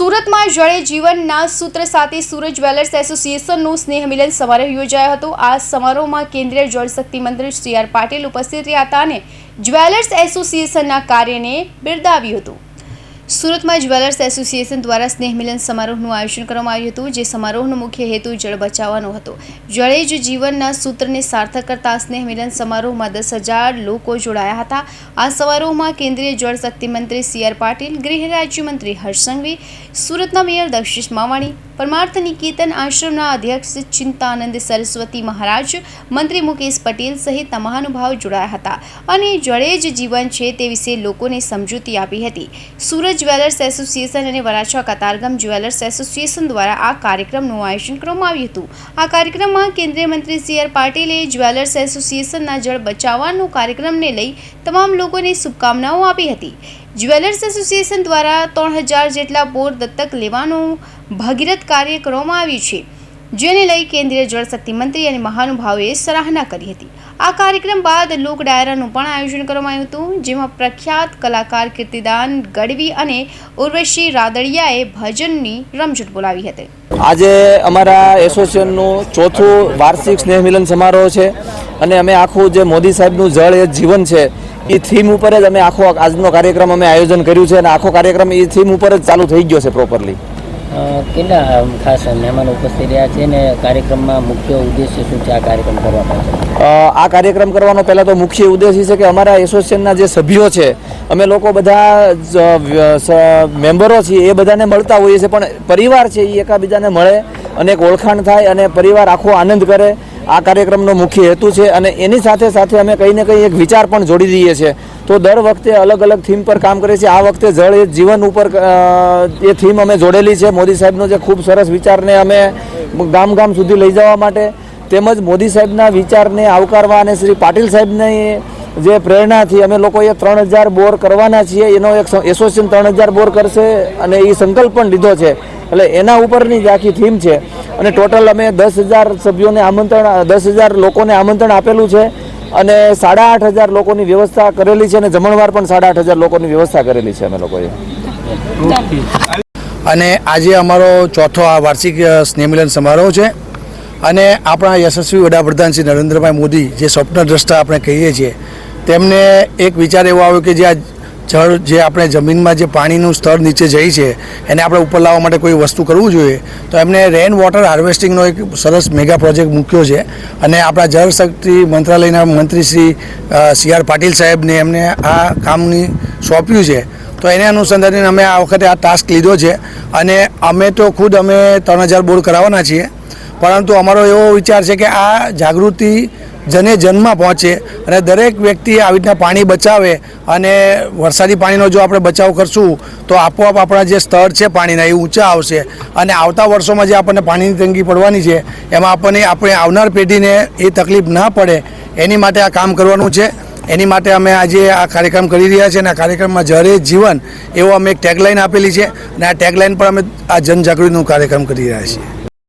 સુરતમાં જળે જીવનના સૂત્ર સાથે સુરત જ્વેલર્સ એસોસિએશનનું સ્નેહ મિલન સમારોહ યોજાયો હતો. આ સમારોહમાં કેન્દ્રીય જળશક્તિ મંત્રી સી આર પાટીલ ઉપસ્થિત રહ્યા હતા અને જ્વેલર્સ એસોસિએશનના કાર્યને બિરદાવ્યું હતું. સુરતમાં જ્વેલર્સ એસોસિએશન દ્વારા સ્નેહ મિલન સમારોહનું આયોજન કરવામાં આવ્યું હતું, જે સમારોહનો મુખ્ય હેતુ જળ બચાવવાનો હતો. જળે જ જીવનના સૂત્રને સાર્થક કરતા સ્નેહ મિલન સમારોહમાં દસ હજાર લોકો જોડાયા હતા. આ સમારોહમાં કેન્દ્રીય જળ શક્તિ મંત્રી સી આર પાટીલ, ગૃહ રાજ્યમંત્રી હર્ષ સંઘવી, સુરતના મેયર દક્ષિશ માવાણી પરમાર્થ નિકેતન આશ્રમના અધ્યક્ષ ચિંતાનંદ સરસ્વતી મહારાજ, મંત્રી મુકેશ પટેલ સહિત મહાનુભાવ જોડાયા હતા અને જળે જ જીવન છે તે વિશે લોકોને સમજૂતી આપી હતી. સુરત જ્વેલર્સ એસોસિએશન અને વરાછા કતારગામ જ્વેલર્સ એસોસિએશન દ્વારા આ કાર્યક્રમનું આયોજન કરવામાં આવ્યું હતું. આ કાર્યક્રમમાં કેન્દ્રીય મંત્રી સી આર પાટીલે જ્વેલર્સ એસોસિએશનના જળ બચાવવાનો કાર્યક્રમને લઈ તમામ લોકોને શુભકામનાઓ આપી હતી. જ્વેલર્સ એસોસિએશન દ્વારા ત્રણ હજાર જેટલા બોર દત્તક લેવાનું ભગીરથ કાર્ય કરવામાં આવ્યું છે, જેને લઈ કેન્દ્રીય જળશક્તિ મંત્રી અને મહાનુભાવોએ સરાહના કરી હતી. આ કાર્યક્રમ બાદ લોક ડાયરાનું પણ આયોજન કરવામાં આવ્યું હતું, જેમાં પ્રખ્યાત કલાકાર કીર્તિદાન ગઢવી અને ઉર્વશી રાદડિયાએ ભજનની રમઝટ બોલાવી હતી. આજે અમારા એસોસિએશનનું ચોથું વાર્ષિક સ્નેહ મિલન સમારોહ છે અને અમે આખું જે મોદી સાહેબનું જળ એ જીવન છે એ થીમ ઉપર જ અમે આખો આજનો કાર્યક્રમ અમે આયોજન કર્યું છે અને આખો કાર્યક્રમ એ થીમ ઉપર જ ચાલુ થઈ ગયો છે પ્રોપરલી કેટલા ખાસ મહેમાન ઉપસ્થિત રહ્યા છે અને કાર્યક્રમમાં મુખ્ય ઉદ્દેશ્ય શું છે આ કાર્યક્રમ કરવા પાછળ આ કાર્યક્રમ કરવાનો પહેલાં તો મુખ્ય ઉદ્દેશ એ છે કે અમારા એસોસિએશનના જે સભ્યો છે અમે લોકો બધા મેમ્બરો છીએ એ બધાને મળતા હોઈએ છીએ પણ પરિવાર છે એ એકાબીજાને મળે અને એક ઓળખાણ થાય અને પરિવાર આખો આનંદ કરે આ કાર્યક્રમનો મુખ્ય હેતુ છે અને એની સાથે સાથે અમે કંઈ ને કંઈ એક વિચાર પણ જોડી દઈએ છીએ. તો દર વખતે અલગ અલગ થીમ પર કામ કરીએ છીએ આ વખતે જળ એ જીવન ઉપર એ થીમ અમે જોડેલી છે. મોદી સાહેબનો જે ખૂબ સરસ વિચારને અમે ગામ ગામ સુધી લઈ જવા માટે તેમજ મોદી સાહેબના વિચારને આવકારવા અને શ્રી પાટીલ સાહેબને જે પ્રેરણાથી અમે લોકોએ ત્રણ હજાર બોર કરવાના છીએ. એનો એક એસોસિએશન ત્રણ હજાર બોર કરશે અને એ સંકલ્પ પણ લીધો છે. એટલે એના ઉપરની જ આખી થીમ છે. અને ટોટલ અમે દસ હજાર સભ્યોને આમંત્રણ, દસ હજાર લોકોને આમંત્રણ આપેલું છે અને સાડા આઠ હજાર લોકોની વ્યવસ્થા કરેલી છે અને જમણવાર પણ સાડા આઠ હજાર લોકોની વ્યવસ્થા કરેલી છે અમે લોકોએ. અને આજે અમારો ચોથો આ વાર્ષિક સ્નેહમિલન સમારોહ છે અને આપણા યશસ્વી વડાપ્રધાન શ્રી નરેન્દ્રભાઈ મોદી જે સ્વપ્ન દ્રષ્ટા આપણે કહીએ છીએ તેમને એક વિચાર એવો આવ્યો કે જે આ જળ જે આપણે જમીનમાં જે પાણીનું સ્તર નીચે જાય છે, એને આપણે ઉપર લાવવા માટે કોઈ વસ્તુ કરવું જોઈએ, તો એમને રેન વોટર હાર્વેસ્ટિંગનો એક સરસ મેગા પ્રોજેક્ટ મૂક્યો છે. અને આપણા જળ શક્તિ મંત્રાલયના મંત્રી શ્રી સી આર પાટીલ સાહેબને એમને આ કામની સોંપ્યું છે. તો એને અનુસંધાને અમે આ વખતે આ ટાસ્ક લીધો છે. અને અમે તો ખુદ અમે ત્રણ હજાર બોર કરાવવાના છીએ. પરંતુ અમારો એવો વિચાર છે કે આ જાગૃતિ જને જનમાં પહોંચે અને દરેક વ્યક્તિ આવી રીતના પાણી બચાવે અને વરસાદી પાણીનો જો આપણે બચાવ કરશું, તો આપોઆપ આપણા જે સ્તર છે પાણીના એ ઊંચા આવશે. અને આવતા વર્ષોમાં જે આપણને પાણીની તંગી પડવાની છે, એમાં આપણને, આપણે આવનાર પેઢીને એ તકલીફ ના પડે. એની માટે આ કામ કરવાનું છે. એની માટે અમે આજે આ કાર્યક્રમ કરી રહ્યા છીએ અને આ કાર્યક્રમમાં જરે જીવન એવો અમે એક ટેગલાઇન આપેલી છે. અને આ ટેગલાઇન પર અમે આ જનજાગૃતિનું કાર્યક્રમ કરી રહ્યા છીએ.